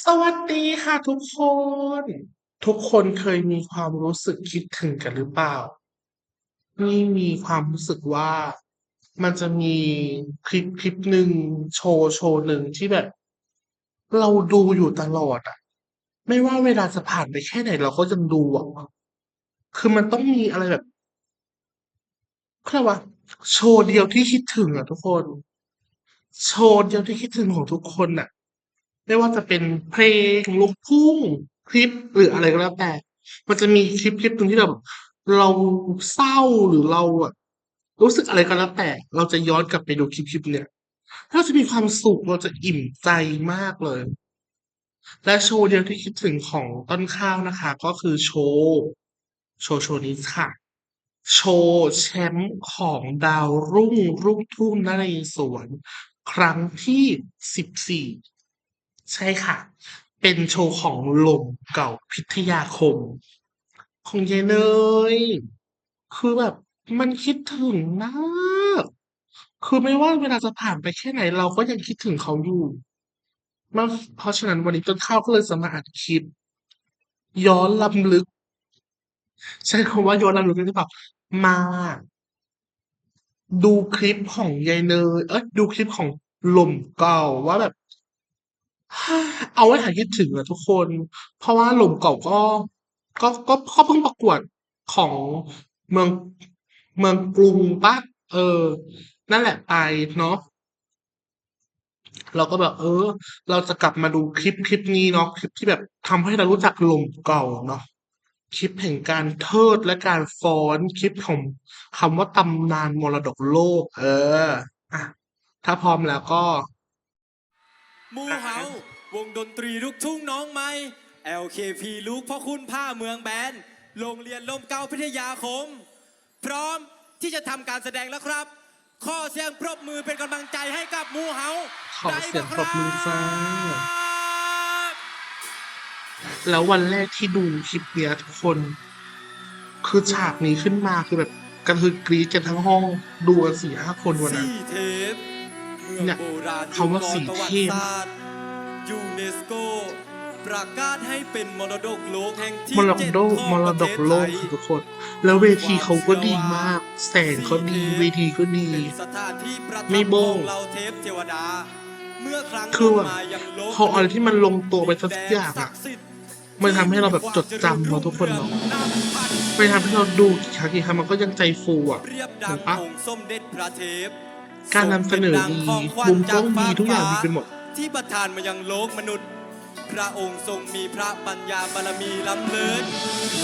สวัสดีค่ะทุกคน ทุกคนเคยมีความรู้สึกคิดถึงกันหรือเปล่า นี่มีความรู้สึกว่ามันจะมีคลิปคลิปหนึ่งโชว์โชว์หนึ่งที่แบบ เราดูอยู่ตลอดอะไม่ว่าเวลาจะผ่านไปแค่ไหนเราก็ยังดูอะคือมันต้องมีอะไรแบบเขาเรียกว่า โชว์เดียวที่คิดถึงอะทุกคน โชว์เดียวที่คิดถึงของทุกคนน่ะ ไม่ว่าจะเป็นเพลงลูกทุ่งคลิปหรืออะไรก็แล้วแต่ มันจะมีคลิปคลิปหนึ่งที่เราแบบเราเศร้าหรือเราอะรู้สึกอะไรก็แล้วแต่ เราจะย้อนกลับไปดูคลิปคลิปเนี่ยเราจะมีความสุขเราจะอิ่มใจมากเลย และโชว์เดียวที่คิดถึงของต้นข้าวนะคะ ก็คือโชว์โชว์โชว์นี้ค่ะ โชว์แชมป์ของดาวรุ่งลูกทุ่งนเรศวรครั้งที่สิบสี่ ใช่ค่ะ เป็นโชว์ของลมเก่าพิทยาคม ของยายเนยคือแบบมันคิดถึงมาก คือไม่ว่าเวลาจะผ่านไปแค่ไหน เราก็ยังคิดถึงเขาอยู่มาเพราะฉะนั้นวันนี้ต้นข้าวก็เลยจะมาอัดคลิป ย้อนรำลึก ใช้คำว่าย้อนรำลึกหรือเปล่ามา ดูคลิปของยายเนยเอ้ยดูคลิปของลมเก่าว่าแบบ เอาไว้หายคิดถึงอะทุกคน เพราะว่าหล่มเก่าก็ ก็ก็ก็เพิ่งประกวดของเมืองเมืองกรุงปะเออ นั่นแหละไปเนาะเราก็แบบ เออ เราจะกลับมาดูคลิปคลิปนี้เนาะคลิปที่แบบทำให้เรารู้จักลมเก่าเนาะคลิปแห่งการเทิดและการฟ้อนคลิปของคำว่าตำนานมรดกโลก เอออะถ้าพร้อมแล้วก็ มูเฮาวงดนตรีลูกทุ่งน้องใหม่ LKP ลูกพ่อคุณผ้าเมืองแบนโรงเรียนลมเกล้าพิทยาคม พร้อมที่จะทำการแสดงแล้วครับ ข้อเสียงปรบมือเป็นกำลังใจให้กับหมูเฮาขอเสียงปรบมือจ้าได้ไหครับแล้ววันแรกที่ดูคลิปเนี้ยทุกคน คือฉากนี้ขึ้นมาคือแบบกระทือกรี๊ดกันทั้งห้องดูกันสี่ห้าคนวันนั้นสี่เทป เมืองเนี่ยโบราณคำว่าสี่ยุคก่อนประวัเทติพศาสตร์ยูเนสโกประกาศให้เป็นมรดกโลกแห่งที่มรดเจ็กดโลกของมรประดเทกศโลไทกยคือทุกคน แล้วเวทีเขาก็ดีมาก แสงเขาดีเวทีก็ดีเป็นสถานที่ประทับไม่โบ้ของเราเทพเทวดาเมื่อครั้งคือแบบมายังโลกพออะไรที่มันลงตัวไปสักอย่างอะดินแดนศักดิ์สิทธิ์มันทำให้เราแบบจดจำเราทุกคนเนาะไปทำให้เราดูกี่ครั้งกี่ครั้งมันก็ยังใจฟูอะเปรียบดัเห็งนปะ องค์สมเด็จพระเทพการนำเสนอดีทรงเป็นดังของขวัญมุมกล้องดีจากทุกอย่างดีฟ้ไปหมด ที่ประทานมายังโลกมนุษย์ พระองค์ทรงมีพระปัญญาบารมีล้ำเลิศ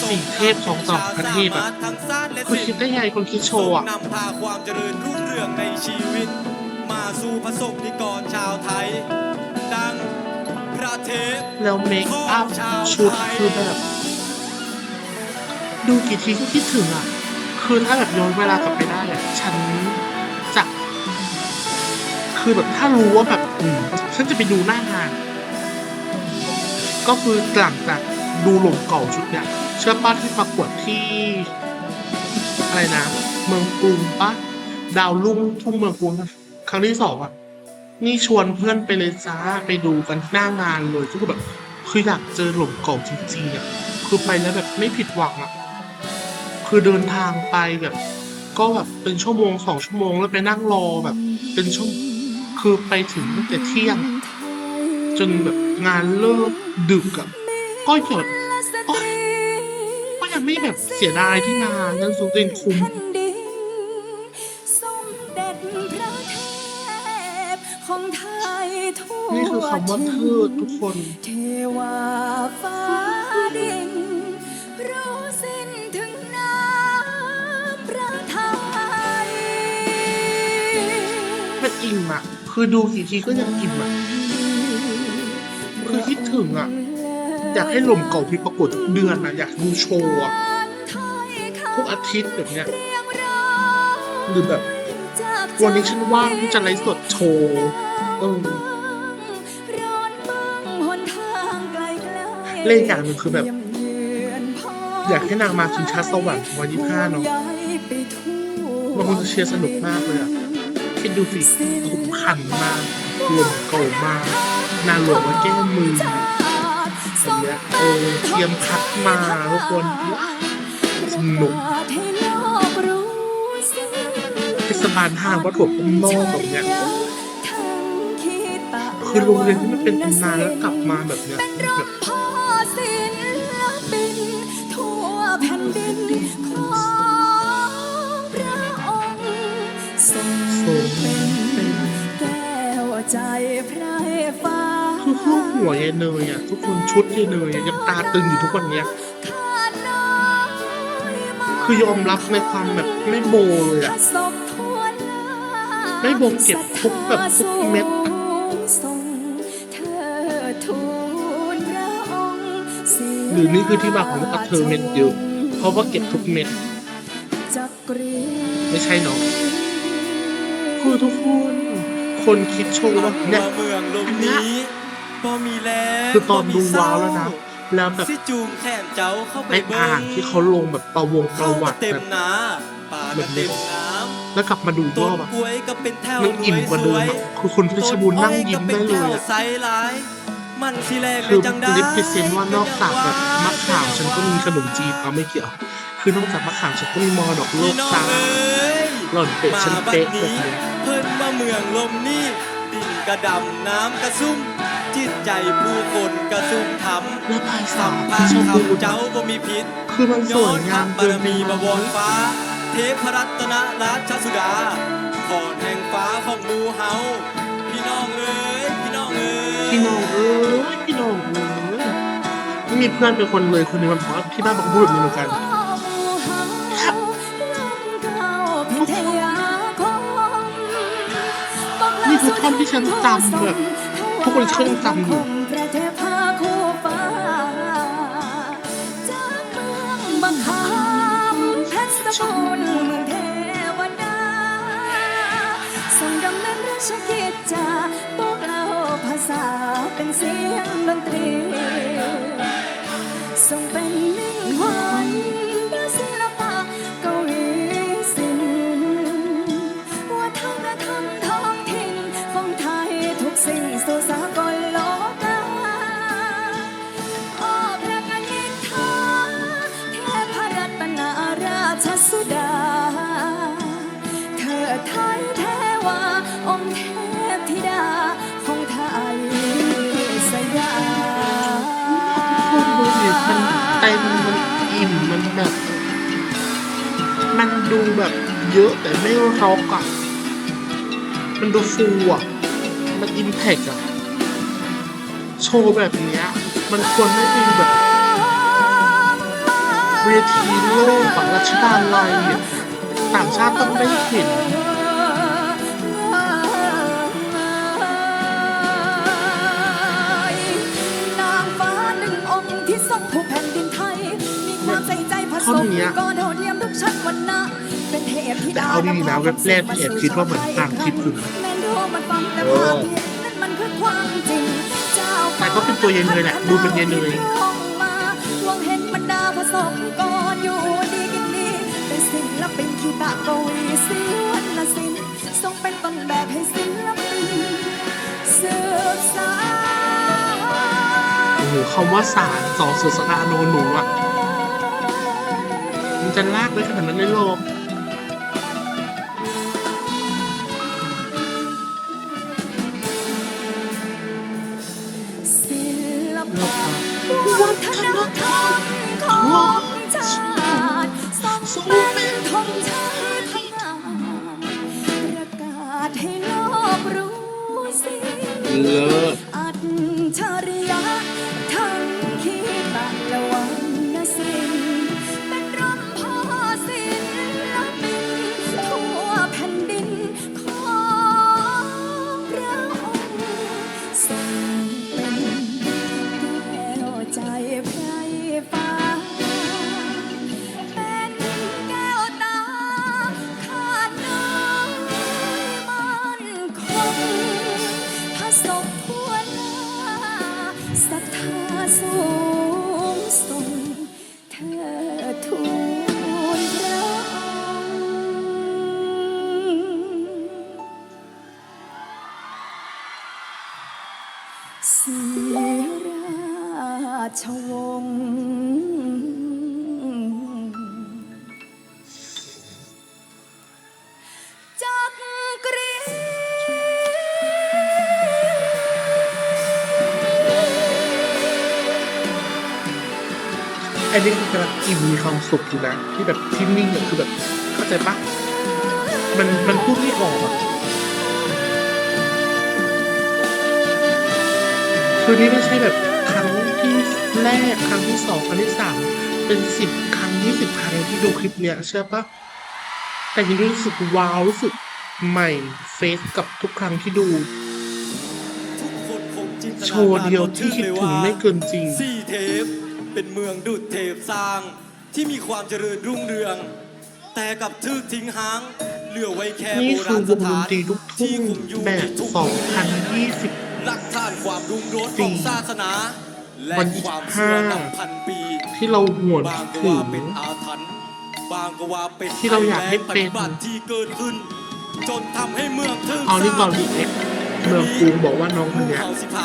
สี่เทพของสองประเทศอะทรงสามารถทั้งศาสตร์และคุณศิลป์คิดได้ไงคนคิดโชทรงว์อะนำพาความเจริญรุ่งเรืองในชีวิต มาสู่พระสงฆ์นิกรชาวไทย ดังพระเทพแล้วเมคอัพชุดคือแบบ ดูกี่ทีก็คิดถึงอะคือถ้าแบบย้อนเวลากลับไปได้อะฉันจะ คือแบบถ้ารู้ว่าแบบอืมฉันจะไปดูหน้างาน ก็คือหลังจากดูหลงเก่าชุดเนี่ยเชื่อป้าที่ประกวดที่อะไรนะ เมืองกรุงปะดาวลุ่งทุ่งเมืองกรุงครั้งที่สองอะ นี่ชวนเพื่อนไปเลยจ้าไปดูกันหน้างานเลยก็คือแบบคืออยากเจอหลงเก่าจริงๆอะคือไปแล้วแบบไม่ผิดหวังอะคือเดินทางไปแบบ ก็แบบเป็นชั่วโมงสองชั่วโมงแล้วไปนั่งรอแบบ เป็นชั่ว คือไปถึงตั้งแต่เที่ยง จนแบบงานเลิกดึกอะก็หยดโอ๊ยก็ยังไม่แบบเสียดายที่มายังสูงเองคุ้มแผ่นดินสมเด็จพระเทพของไทยทั่วนี่คือคำว่าเทิดทุกคนเทวาฟ้าดินรู้สิ้นถึงน้ำพระทัยมันอิ่มอะ คือดูกี่ทีก็ยังอิ่มอะ คือคิดถึงอะ อยากให้ลมเก่ามีประกวดทุกเดือนอะอยากดูโชว์อะทุกอาทิตย์แบบเนี้ยหรือแบบ วันนี้ฉันว่างที่จะไลฟ์สดโชว์เออร้อนบ้างหนทางไกลๆเล่นอย่างหนึ่งคือแบบ อยากให้นางมาชิงช้าสวรรค์วันยี่ห้าเนาะย้ายไปทั่วมันคงจะเชียร์สนุกมากเลยอะ คิดดูสิขุมขันมากวลมเก่ามากนาหลวงมาแก้มือเนี้ยเออเตรียมพัดมาทุกคนสนุกเทศบาลห้างวัดหัวพุ่มนอกแบบเนี้ยคือโรงเรียนที่มันเป็นตำนานแล้วกลับมาแบบเนี้ยแบบ ใจพระฟ้าคือคู่หัวยายเนยอะทุกคนชุดยายเนยอะยังตาตึงอยู่ทุกวันเนี้ยขาดน้อยมากคือยอมรับในความแบบไม่โบเลยอะพระศพทวนลาไม่บ่งเก็บทุกแบบทุกเม็ดสูงส่งเธอทูลพระองค์เสียหรือนี่คือที่มาของว่าเธอเม็ดเยอะเพราะว่าเก็บทุกเม็ดจักรีไม่ใช่เนาะคือทุกคน คนคิดโชว์ว่าเนี่ยเมืองลมนี้บ่มีแล้วคือตอนดูว้าวแล้วนะแล้วแบบสิจูงแขนเจ้าเข้าไปไปเบิ่อ่านงที่เขาลงแบบประวงปเข้าระวัมาติเต็มแบบนาป่าก็เต็มน้แล้วกลับมาดูอีกำต้รนอบอะกล้วยก็เป็นแถวมันอิ่มกว่าเดิมอะคือคนเพชรบูรณ์นั่งยิ้มได้เลยต้นอ้อก็เป็นแถวอะไซส์หลายมันสิแลกคือได้จังได้ลิปพิเซนว่านอกจากแบบมะขามฉันก็มีขนมจีนเอาไม่เกี่ยว คือนอกจากมะขามฉันก็มีมอดอกโลพี่กน้องตาเอ้ยหล่อนเป็ดฉันมาบัดเป๊ะแบนี้บนี้ เพิ่นมาเมืองลมนี่ดินกระดำน้ำกระซุ่ม จิตใจผู้คนกระซุ่มทำและภายสาสัมมที่ภาษชณ์อบดูคำเจ้าบ่มีพิษ คือมันสวยงามบาเกิรนไปมีบวรฟ้า เทพรัตนราชสุดาขอนแห่งฟ้าของหมูเฮาพี่น้องเอ้ยพี่น้องเอ้ยพี่น้องเอ้ยพี่น้องเอ้ยไม่มีเพื่อนเป็นคนเลยคนหนึงมันบอกว่าที่บ้านบอกพูดแบบนี้เหมือนกัน อนที่ฉันจำแบบทุกคนก็ยังจำอยู่ ดูแบบเยอะแต่ไม่ร็อกอะ มันดูฟูอะ มันอิมแพกอะ โชว์แบบเนี้ย มันควรไม่เป็นแบบเวทีโลกของรัชดาลัยต่างชาติต้องได้เห็น เทพธิแต่ดาเอาดีๆนะเว็บแรกที่แอบคิดว่าเหมือนอ่านคลิปอยู่นะแม่นดูมันฟังแต่เออภาพเห็นนั่นมันคือความจริงเจ้าแต่ก็เป็นตัวเย็นเลยแหละ ดูเป็นเย็นเลยลงมาลวงเห็นบรรดาผสมก่อนอยู่ดีกินดีเป็นศิลปินคีตะกวีศิวรรณศิลป์ทรงเป็นต้นแบบให้ศิลปินสืบสานโอ้โหคำว่าสารสอสุสราโนหนูอะมัน จะลากได้ขนาดนั้นเลยหรอเลิปะกค่ะวัฒนธรรมของชาติทรงเป็นธงชัยพยามประกาศให้โลกรู้สิ ใจ อันนี้คือกำลังกินมีความสุขอยู่นะที่แบบที่นิ่งเนี่ยคือแบบเข้าใจปะมันมันพูดไม่ออกอะคือนี่ไม่ใช่แบบครั้งที่แรกครั้งที่สองครั้งที่สามเป็นสิบครั้งยี่สิบครั้งที่ดูคลิปเนี้ยเชื่อปะแต่ยังรู้สึกว้าวรู้สึกใหม่เฟซกับทุกครั้งที่ดู โชว์เดียวที่คิดถึงไม่เกินจริงซี่เทป เป็นเมืองดุดเทพสร้าง ที่มีความเจริญรุ่งเรือง แต่กลับทึกทิ้งหาง เหลือไว้แค่นี่โบคืราอณวสงดถานนตรีลูกทุ่ที่งคงอยู่แบในบทุก2020 หลักฐานความรุ่งโรจน์ของศาสนา และวันที่ความเชื่อห้านับพันปี ที่เราหวนบางก็ถึว่างเป็นอาถรรพ์บางก็ว่าเป็นที่เราอยากให้เป็น ภัยแล้งปฏิบัติที่เกิดขึ้น จนทำให้เมืองทึ่งเอานี่ก่อนสดีร้างเอ็ก เมืองกรุงบอกว่าน้องคนนี้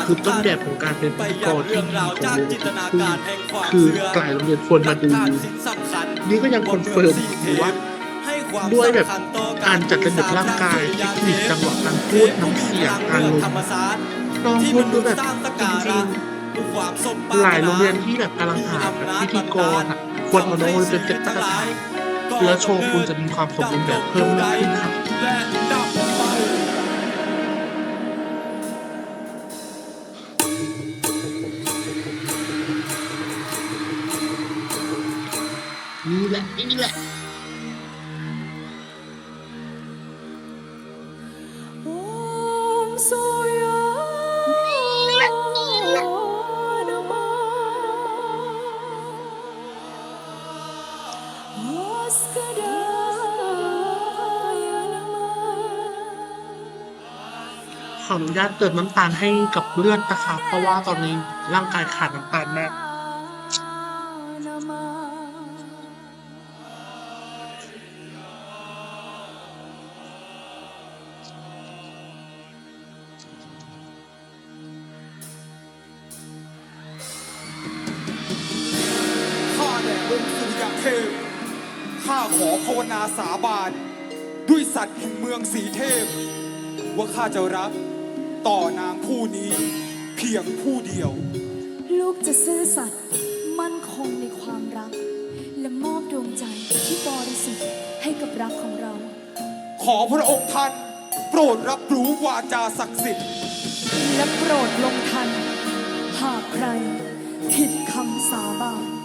คือต้นแบบของการเป็นพิธีกรที่ดีของจากวงจินตนาคือการแห่งความคือเชื่อหลายโรงเรียนควรมาดูนี่ก็ยังคอนเฟิร์มอยู่ว่าด้วยแบบการจัดระเบียบร่างกายเทคนิคจังหวะการพูดน้ำเสียงอารมณ์น้องพูดดูแบบจริงๆหลายโรงเรียนที่แบบกำลังหาพิธีกรอะควรเอาน้องไปเป็นตะกร้าแล้วโชว์คุณจะมีความสมบูรณ์แบบเพิ่มมากขึ้นครับ ญาตเติมน้ำตาลให้กับเลือดนะคะเพราะว่าตอนนี้ร่างกายขาดน้ำตาลมากนะโมข้าแด่องค์สุริยเทพข้าขอภาวนาสาบาน ด้วยสัตว์แห่งเมืองสีเทพ ว่าข้าจะรัก ต่อนางผู้นี้ เพียงผู้เดียว ลูกจะซื่อสัตย์มั่นคงในความรัก และมอบดวงใจที่บริสุทธิ์ให้กับรักของเรา ขอพระองค์ท่าน โปรดรับรู้วาจาศักดิ์สิทธิ์ และโปรดลงทัน หากใครผิดคำสาบาน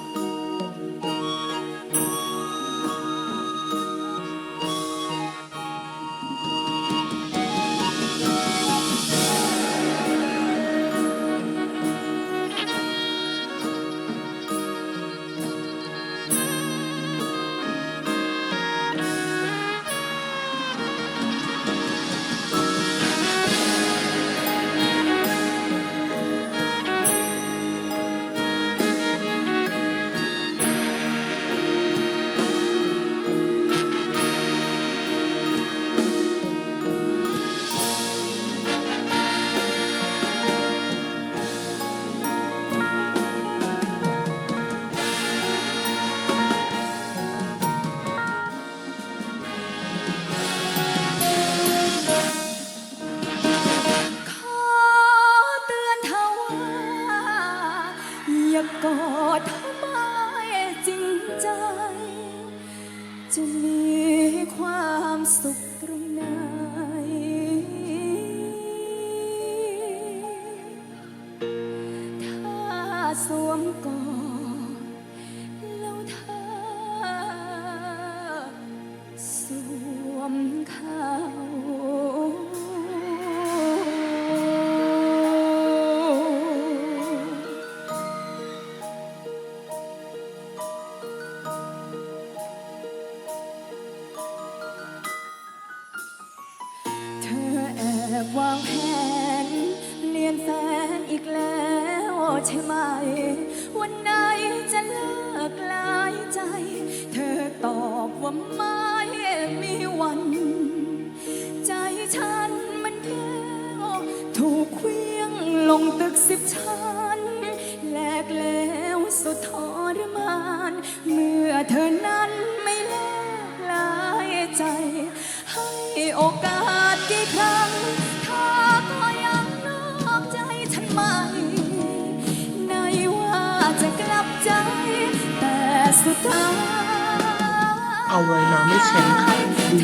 เอาไว้มาไม่เช็นค่ะดู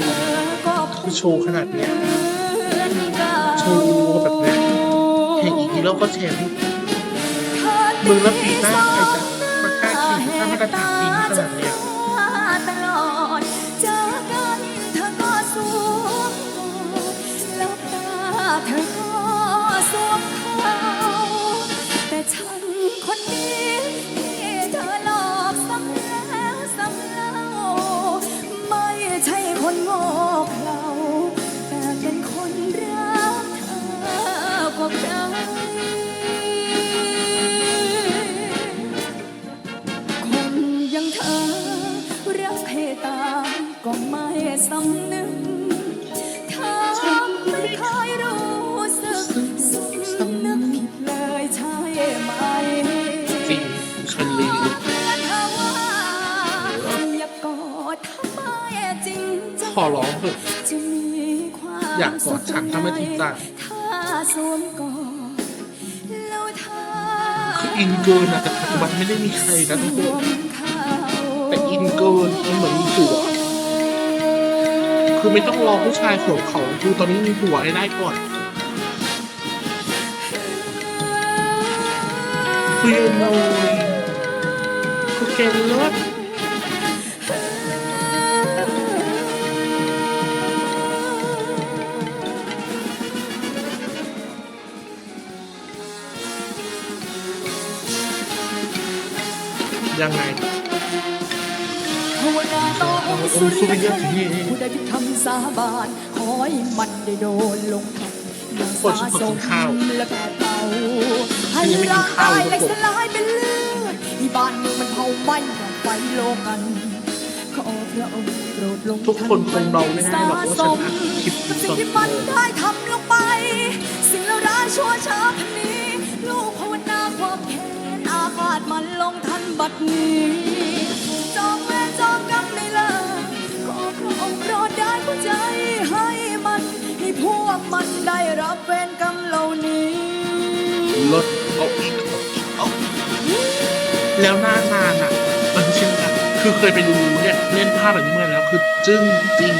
คือโชว์ขนาดเนี้ยโชว์แบบเนี้ยเพลงอีกทีแล้วก็เช็นมึงแล้วปีหน้าใครจะมากล้าคิดถ้ามาตรฐานดีขนาดเนี้ยตลอดเจอกันเธอ ขอร้องเถอะจะมีความอยากกอดฉันถ้าไม่จริงจังถ้าสวมกอดแล้วเธอคืออินเกินอะแต่ปัจจุบันไม่ได้มีใครนะทุกคนแต่อินเกินมันเหมือนมีผัวคือไม่ต้องรอผู้ชายสวมเขาคือตอนนี้มีผัวให้ได้ก่อนคือยังไงคือเกณฑ์เลิศ ยังไงภาวนาต่อองค์สุริยะเทพผู้ใดพิคำสาบานขอให้มันได้โดนลงทับอย่างสาสมและแผดเป่าให้ร่างกายแหลกสลายเป็นเลือดที่บ้านเมืองมันเผาไหม้อย่างไฟโลกันขอพระองค์โปรดลงทุกคนคงเดาไม่ได้หรอกว่าฉันอัดคลิปกับนี้สิ่ตองนที่มันได้ทำลงไป สิ่งเลวร้ายชั่วช้าพันนี้ลูก อาฆาตมันลงทันบัดนี้ จองเวรจองกรรมในเลิกขอพระองค์โปรดได้เข้ใจให้มัน ให้พวกมันได้รับเวรกรรมเหล่านี้ลดเอาอีกเอาอีกเอาอีกแล้วหน้านานอะ มันเช่นกันคือเคยไปดูเนี่ยเล่นภาพแบบนี้มาแล้วคือจึ้งจริง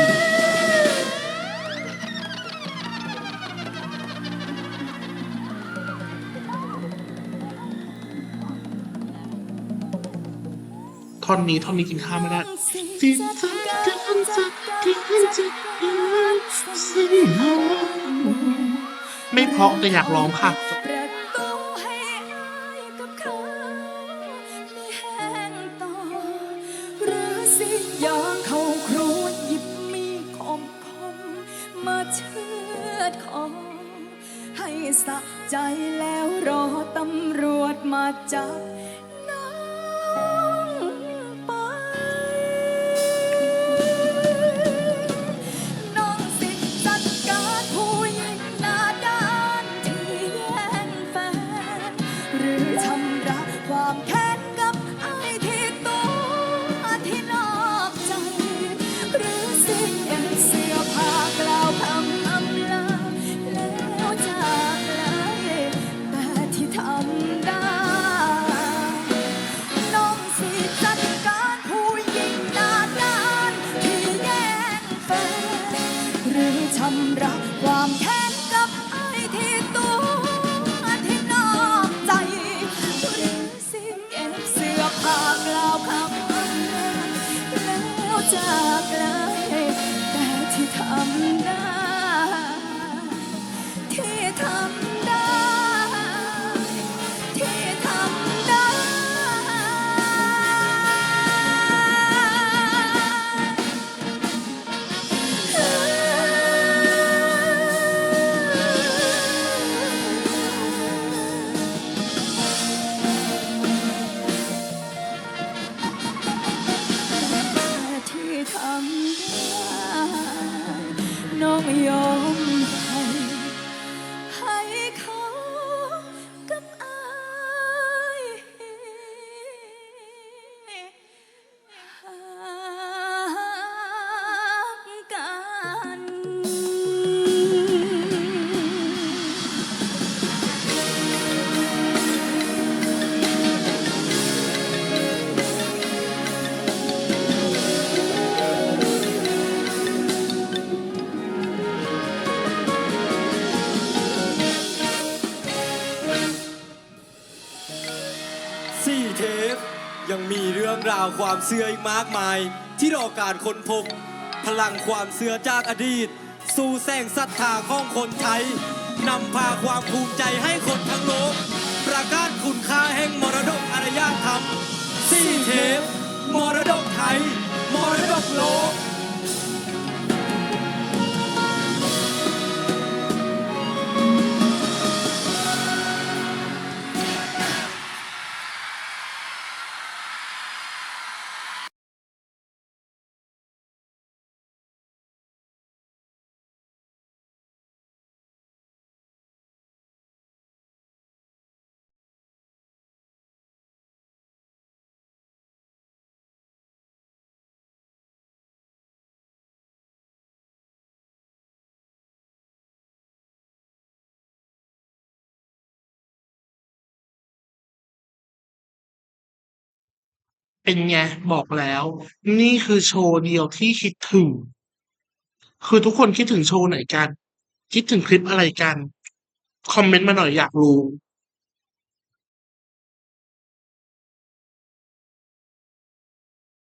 ท่อนนี้ท่อนนี้กินข้าวไม่ได้สินสักการจักการจักการสิ้นหอไม่เพราะแต่อยากร้องค่ะประตูให้อายกับเขาไม่แต่อยางเขาครูดหยิบมีดคมคมๆมาเชือดคอให้สะใจแล้วรอตำรวจมาจับ ยังมีเรื่องราวความเสื่ออีกมากมาย ที่รอการค้นพบ พลังความเสื่อจากอดีต สู่แสงศรัทธาของคนไทยนำพาความภูมิใจให้คนทั้งโลก ประกาศคุณค่าแห่งมรดกอารยธรรมสี่เทปมรดกไทย มรดกโลก เป็นไงบอกแล้ว นี่คือโชว์เดียวที่คิดถึง คือทุกคนคิดถึงโชว์ไหนกัน คิดถึงคลิปอะไรกัน คอมเมนต์มาหน่อยอยากรู้